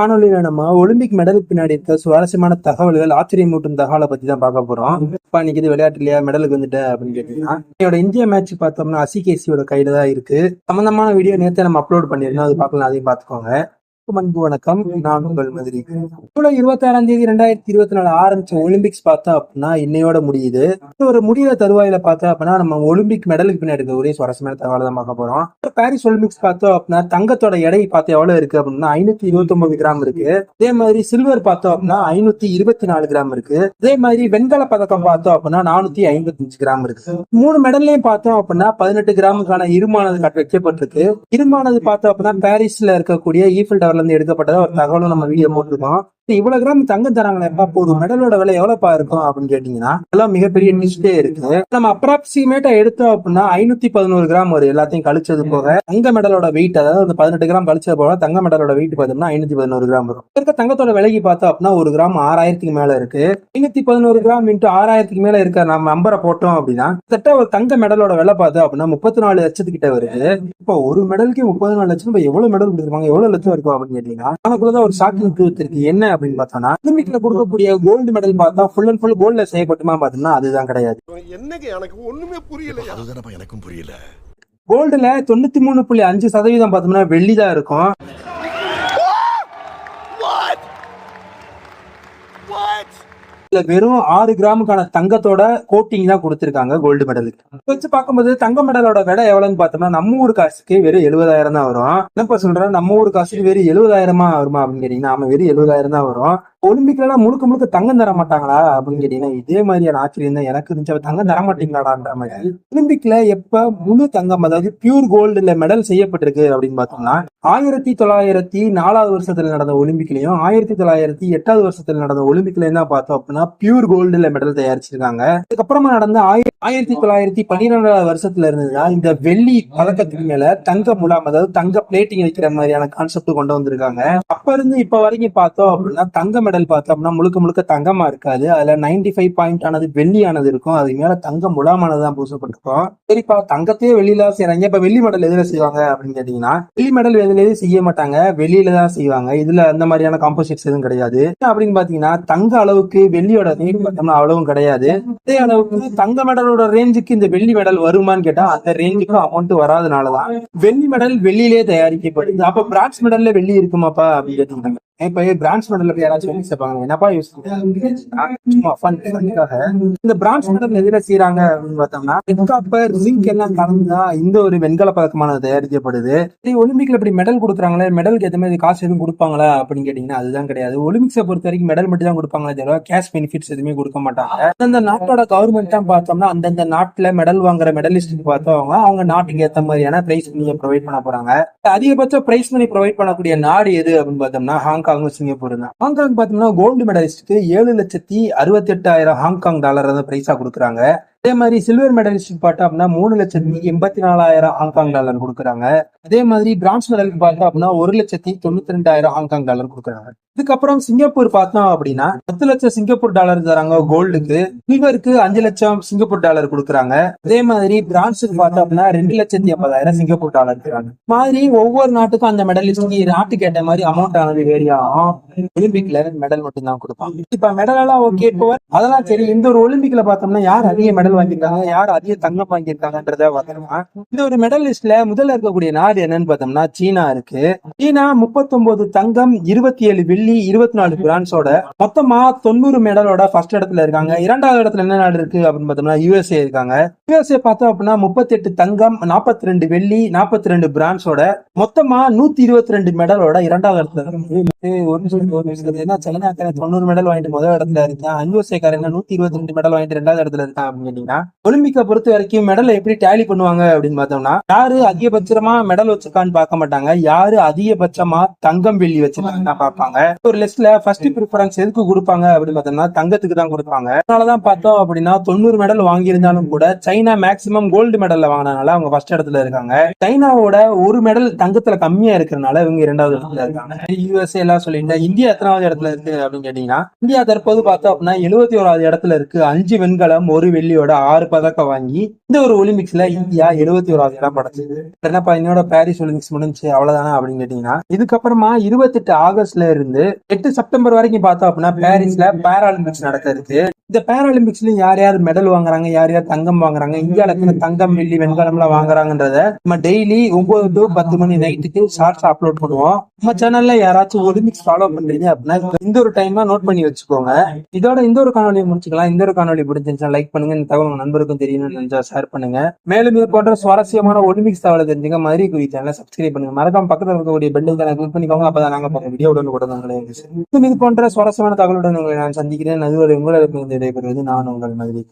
காணொலியில நம்ம ஒலிம்பிக் மெடலுக்கு பின்னாடி இருக்க சுவாரஸ்யமான தகவல்கள் ஆச்சரியமூட்டும் தகவலை பத்தி தான் பார்க்க போறோம். இப்ப இன்னைக்கு இது விளையாட்டுலயா மெடலுக்கு வந்துட்டு அப்படின்னு கேட்டீங்கன்னா என்னோட இந்திய மேட்ச் பார்த்தோம்னா அசிகேசியோட கையில தான் இருக்கு. சம்பந்தமான வீடியோ நேரத்தை நம்ம அப்லோட் பண்ணிருந்தோம் அது பார்க்கலாம் அதையும் பார்த்துக்கோங்க. அனைவருக்கும் அன்பு வணக்கம். நான் உங்கள் மதுரை. ஜூலை இருபத்தி ஆறாம் தேதி ரெண்டாயிரத்தி இருபத்தி நாலு ஆரம்பிச்ச ஒலிம்பிக்ஸ் பார்த்தா அப்படின்னா இன்னையோட முடியுது. ஒரு முடிகிற தருவாயில பார்த்தா அப்படின்னா நம்ம ஒலிம்பிக் மெடலுக்கு பின்னாடி இருக்க ஒரே சுவாரஸ்யமான தகவலை தான் பார்க்க போறோம். பாரிஸ் ஒலிம்பிக்ஸ் பார்த்தோம் அப்படின்னா தங்கத்தோட எடை பார்த்தா எவ்வளவு இருக்கு அப்படின்னா ஐநூத்தி இருபத்தி ஒன்பது கிராம் இருக்கு. அதே மாதிரி சில்வர் பார்த்தோம் அப்படின்னா ஐநூத்தி இருபத்தி நாலு கிராம் இருக்கு. அதே மாதிரி வெண்கல பதக்கம் பார்த்தோம் அப்படின்னா நானூத்தி ஐம்பத்தி அஞ்சு கிராம் இருக்கு. மூணு மெடல்லையும் பார்த்தோம் அப்படின்னா பதினெட்டு கிராமுக்கான இருமானது கட் வைக்கப்பட்டிருக்கு. இருமானது பார்த்தோம் அப்படின்னா பாரிஸ்ல இருக்கக்கூடிய ஈஃபில் டவர்ல இருந்து எடுக்கப்பட்டதா ஒரு தகவலும் நம்ம வீடியோ போட்டிருக்கோம். இவ்வளவு கிராம் தங்கம் தராங்களே போதும். மெடலோட விலை எவ்வளவுப்பா இருக்கும் அப்படின்னு கேட்டீங்கன்னா எல்லாம் மிகப்பெரிய நியூஸ்டே இருக்கு நம்ம அப்ராக்சிமேட்டா எடுத்தோம் அப்படின்னா ஐநூத்தி பதினோரு கிராம் வரும் எல்லாத்தையும் கழிச்சது போக தங்க மெடலோட வெயிட் அதாவது பதினெட்டு கிராம் கழிச்சது போக தங்க மெடலோட வெயிட் பார்த்தோம்னா ஐநூத்தி பதினோரு கிராம் வரும். இருக்க தங்கத்தோட விலைக்கு பார்த்தோம் அப்படின்னா ஒரு கிராம் ஆறாயிரத்துக்கு மேல இருக்கு. ஐநூத்தி பதினோரு கிராம் இன்ட்டு ஆறாயிரத்துக்கு மேல இருக்க நம்ம நம்பரை போட்டோம் அப்படின்னா கிட்ட ஒரு தங்க மெடலோட விலை பார்த்தோம் அப்படின்னா முப்பத்தி நாலு லட்சத்துக்கிட்ட வருது. இப்போ ஒரு மெடலுக்கு முப்பத்தி நாலு லட்சம் எவ்வளவு மெடல் கொடுத்துருப்பாங்க? எவ்வளவு லட்சம் இருக்கும் அப்படின்னு கேட்டீங்கன்னா நமக்குள்ளதான் ஒரு ஷாக்கிங் ட்ரூத் இருக்கு. என்ன அப்படின்னு பார்த்தோம்னா ஒலிம்பிக்ல கொடுக்கக்கூடிய கோல்டு மெடல் பார்த்தா ஃபுல் அண்ட் ஃபுல் கோல்ட்ல செய்யப்பட்டுமா பார்த்தோம்னா அதுதான் கிடையாது. என்னங்க எனக்கு ஒண்ணுமே புரியலையா? அதுதானப்பா எனக்கும் புரியல. கோல்டுல தொண்ணூத்தி மூணு புள்ளி அஞ்சு சதவீதம் பார்த்தோம்னா வெள்ளி தான் இருக்கும். இதுல வெறும் ஆறு கிராமுக்கான தங்கத்தோட கோட்டிங் தான் கொடுத்திருக்காங்க கோல்டு மெடலுக்கு வச்சு பார்க்கும்போது தங்க மெடலோட விலை எவ்வளவுன்னு பார்த்தோம்னா நம்ம ஊர் காசுக்கு வெறும் எழுபதாயிரம் தான் வரும். என்னப்பா சொல்றேன் நம்ம ஊர் காசுக்கு வெறும் எழுபதாயிரமா வருமா அப்படின்னு கேட்டீங்கன்னா ஆமா வெறும் எழுபதாயிரம் தான் வரும். ஒலிம்பிக்ல எல்லாம் முழுக்க முழுக்க தங்கம் தர மாட்டாங்களா அப்படின்னு கேட்டீங்கன்னா இதே மாதிரியான ஆச்சரியம் தான் எனக்கு இருந்துச்சு தங்கம் தர மாட்டீங்களாடான்ற மாதிரி. ஒலிம்பிக்ல எப்ப முழு தங்கம் அதாவது பியூர் கோல்டுல மெடல் செய்யப்பட்டிருக்கு அப்படின்னு பார்த்தோம்னா ஆயிரத்தி தொள்ளாயிரத்தி நாலாவது வருஷத்துல நடந்த ஒலிம்பிக்லயும் ஆயிரத்தி தொள்ளாயிரத்தி எட்டாவது வருஷத்துல நடந்த ஒலிம்பிக்லயும் தான் பார்த்தோம் அப்படின்னா பியூர் கோல்டுல மெடல் தயாரிச்சிருக்காங்க. அதுக்கப்புறமா நடந்த ஆயிரத்தி தொள்ளாயிரத்தி பன்னிரெண்டாவது வருஷத்துல இருந்துதான் இந்த வெள்ளி பதக்கத்துக்கு மேல தங்க முலாம் அதாவது தங்க பிளேட்டிங் வைக்கிற மாதிரியான கான்செப்ட் கொண்டு வந்திருக்காங்க. அப்ப இருந்து இப்ப வரைக்கும் பார்த்தோம் அப்படின்னா தங்க மெடல் பார்த்தோம்னா முழுக்க முழுக்க தங்கமா இருக்காது. அதுல 95 ஃபைவ் பாயிண்ட் ஆனது வெள்ளியானது இருக்கும். அது மேல தங்க முலாமானது தான் பூசப்பட்டிருக்கும். சரிப்பா தங்கத்தையே வெளியில செய்யறாங்க இப்ப வெள்ளி மெடல் எதுல செய்வாங்க அப்படின்னு கேட்டீங்கன்னா வெள்ளி மெடல் எதுலயும் செய்ய மாட்டாங்க. வெளியில தான் செய்வாங்க. இதுல அந்த மாதிரியான காம்போசிட்ஸ் எதுவும் கிடையாது. அப்படின்னு பாத்தீங்கன்னா தங்க அளவுக்கு வெள்ளியோட ரேஞ்ச் பார்த்தோம்னா அவ்வளவும் கிடையாது. அதே அளவுக்கு தங்க மெடலோட ரேஞ்சுக்கு இந்த வெள்ளி மெடல் வருமான்னு கேட்டா அந்த ரேஞ்சுக்கு அமௌண்ட் வராதனாலதான். வெள்ளி மெடல் வெள்ளியிலே தயாரிக்கப்படுது. அப்ப பிராட்ஸ் மெடல்ல வெள்ளி இருக்குமாப்பா அப்படின்னு கேட்டீங்க இப்ப பிரான்ஸ் மெடல்ல யாராச்சும் சேர்ப்பாங்க என்னப்பா யூஸ் சும்மா இந்த பிரான்ஸ் மெடல் எதிர செய்யறாங்க அப்படின்னு பார்த்தோம்னா காப்பர் ரிங்க் எல்லாம் கலந்துதான் இந்த ஒரு வெண்கல பதக்கமானது தயாரிக்கப்படுது. சரி ஒலிம்பிக்ல இப்படி மெடல் கொடுக்குறாங்களே மெடலுக்கு ஏற்ற மாதிரி காசு எதுவும் கொடுப்பாங்களா அப்படின்னு கேட்டீங்கன்னா அதுதான் கிடையாது. ஒலிம்பிக்ஸை பொறுத்த வரைக்கும் மெடல் மட்டும் தான் கொடுப்பாங்களே தவிர கேஷ் பெனிஃபிட்ஸ் எதுவுமே கொடுக்க மாட்டாங்க. அந்த நாட்டோட கவர்மெண்ட் தான் பார்த்தோம்னா அந்தந்த நாட்டுல மெடல் வாங்குற மெடலிஸ்ட் பார்த்தவங்க அவங்க நாட்டுக்கு ஏத்த மாதிரியான பிரைஸ் மணியை ப்ரொவைட் பண்ண போறாங்க. அதிகபட்ச பிரைஸ் மணி ப்ரொவைட் பண்ணக்கூடிய நாடு எது அப்படின்னு பார்த்தோம்னா ஹாங்காங் சிங்கப்பூர் தான். ஹாங்காங் பார்த்தோம்னா கோல்டு மெடலிஸ்ட்டுக்கு ஏழு லட்சத்தி அறுபத்தி எட்டாயிரம் ஹாங்காங் டாலர் வந்து பிரைஸா கொடுக்குறாங்க. அதே மாதிரி சில்வர் மெடலிஸ்ட் பார்த்தோம் அப்படின்னா மூணு லட்சத்தி எண்பத்தி நாலாயிரம் ஹாங்காங் டாலர் கொடுக்குறாங்க. அதே மாதிரி பிரான்ஸ் மெடலுக்கு பார்த்தோம் அப்படின்னா ஒரு லட்சத்தி தொண்ணூத்தி ரெண்டாயிரம் ஹாங்காங் டாலர் கொடுக்குறாங்க. இதுக்கப்புறம் சிங்கப்பூர் பார்த்தோம் அப்படின்னா பத்து லட்சம் சிங்கப்பூர் டாலர் தராங்க கோல்டுக்கு சில்வருக்கு அஞ்சு லட்சம் சிங்கப்பூர் டாலர் கொடுக்குறாங்க. அதே மாதிரி பிரான்ஸுக்கு பார்த்தோம் அப்படின்னா ரெண்டு லட்சத்தி ஐம்பதாயிரம் சிங்கப்பூர் டாலர் தராங்க. மாதிரி ஒவ்வொரு நாட்டுக்கும் அந்த மெடலிஸ்ட்க்கு நாட்டுக்கு ஏற்ற மாதிரி அமௌண்ட் ஆனது வேரி ஆகும். ஒலிம்பிக்ல மெடல் மட்டும் தான் கொடுப்பாங்க. இப்ப மெடல் எல்லாம் ஓகே இப்போ அதெல்லாம் சரி இந்த ஒரு ஒலிம்பிக்ல பார்த்தோம்னா யார் அதிக மெடல் வாங்கியிருக்காங்க. யார் அதிக தங்கம் வாங்கியிருக்காங்கன்றத வரணுமா இந்த ஒரு மெடல் லிஸ்ட்ல முதல்ல இருக்கக்கூடிய நாடு என்னன்னு பார்த்தோம்னா சீனா இருக்கு. சீனா முப்பத்தொன்பது தங்கம் இருபத்தி ஏழு வெள்ளி இருபத்தி நாலு பிரான்ஸோட மொத்தமா தொண்ணூறு மெடலோட ஃபர்ஸ்ட் இடத்துல இருக்காங்க. இரண்டாவது இடத்துல என்ன நாடு இருக்கு அப்படின்னு பார்த்தோம்னா யூஎஸ்ஏ இருக்காங்க. யூஎஸ்ஏ பார்த்தோம் அப்படின்னா முப்பத்தி எட்டு தங்கம் நாற்பத்தி ரெண்டு வெள்ளி நாற்பத்தி ரெண்டு பிரான்ஸோட மொத்தமா நூத்தி இருபத்தி ரெண்டு மெடலோட இரண்டாவது இடத்துல ஒரு நிமிஷம் ஒரு நிமிஷம். ஏன்னா சைனாக்காரன் தொண்ணூறு மெடல் வாங்கிட்டு முதல் இடத்துல இருக்கான். யூஎஸ்ஏக்காரன் நூத்தி இருபத்தி ரெண்டு மெடல் வாங்கிட்டு ரெண்டாவது இடத்துல இருக்கான் அப்படின்னு கேட்டீங்கன்னா ஒலிம்பிக்கை பொறுத்த வரைக்கும் மெடலை எப்படி டேலி பண்ணுவாங்க அப்படின்னு பார்த்தோம்னா யாரு அதிகபட்சமா மெடல் வச்சிருக்கான்னு பார்க்க மாட்டாங்க. யாரு அதிகபட்சமா தங்கம் வெள்ளி வச்சிருக்காங்க பார்ப்பாங்க. ஒரு லிஸ்ட்ல ஃபர்ஸ்ட் ப்ரிஃபரன்ஸ் எதுக்கு கொடுப்பாங்க அப்படின்னு பார்த்தோம்னா தங்கத்துக்கு தான் கொடுப்பாங்க. அதனாலதான் பார்த்தோம் அப்படின்னா தொண்ணூறு மெடல் வாங்கியிருந்தாலும் கூட சைனா மேக்சிமம் கோல்டு மெடல்ல வாங்கினால அவங்க ஃபர்ஸ்ட் இடத்துல இருக்காங்க. சைனாவோட ஒரு மெடல் தங்கத்துல கம்மியா இருக்கிறனால இவங்க இரண்டாவது இடத்துல இருக்காங்க. யூஎஸ்ஏ எல்லாம் சொல்லியிருந்தேன். இந்தியா எத்தனாவது இடத்துல இருக்கு அப்படின்னு கேட்டீங்கன்னா இந்தியா தற்போது பார்த்தோம் அப்படின்னா எழுபத்தி ஓராவது இடத்துல இருக்கு. அஞ்சு வெண்கலம் ஒரு வெள்ளியோட ஆறு பதக்கம் வாங்கி இந்த ஒரு ஒலிம்பிக்ஸ்ல இந்தியா எழுபத்தி ஓராவது இடம் படைச்சது. என்னப்பா என்னோட பாரிஸ் ஒலிம்பிக்ஸ் முடிஞ்சு அவ்வளவுதானா அப்படின்னு கேட்டீங்கன்னா இதுக்கப்புறமா இருபத்தெட்டு ஆகஸ்ட்ல இருந்து எட்டு செப்டம்பர் வரைக்கும் பார்த்தோம் அப்படின்னா பாரிஸ்ல பேராலிம்பிக்ஸ் நடக்க இருக்கு. இந்த பேராலிம்பிக்ஸ்லயும் யார் யார் மெடல் வாங்குறாங்க யார் யார் தங்கம் வாங்குறாங்க எத்தனை தங்கம் வெள்ளி வெண்கலம் எல்லாம் வாங்குறாங்கன்றத நம்ம டெய்லி ஒன்பது டு பத்து மணி நைட்டுக்கு ஷார்ட்ஸ் அப்லோட் பண்ணுவோம். நம்ம சேனல்ல யாராச்சும் ஒலிம்பிக்ஸ் ஃபாலோ பண்றீங்க அப்படின்னா இந்த ஒரு டைமா நோட் பண்ணி வச்சுக்கோங்க. இதோட இந்த ஒரு காணொலியை முடிச்சுக்கலாம். இந்த ஒரு காணொலி பிடிச்சிருந்துச்சா லைக் பண்ணுங்க. இந்த தகவல் உங்க நண்பருக்கும் தெரியணும்னு நினைச்சா ஷேர் பண்ணுங்க. மேலும் இது போன்ற சுவாரஸ்யமான ஒலிம்பிக்ஸ் தகவலை தெரிஞ்சுங்க மாதிரி குறி சேனலை சப்ஸ்கிரைப் பண்ணுங்க. மறக்காம பக்கத்துல இருக்கக்கூடிய பெல் ஐக்கான கிளிக் பண்ணிக்கோங்க. அப்பதான் நாங்க வீடியோ உடனே உங்களுக்கு இது போன்ற சுவாரஸ்யமான தகவலுடன் உங்களை நான் சந்திக்கிறேன். அதுவரை உங்களை விடைபெறுவது நான் உங்கள் மதுரை